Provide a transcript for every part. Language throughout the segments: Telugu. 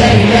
Yeah.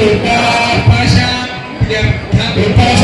Pasha, Pasha, Pasha,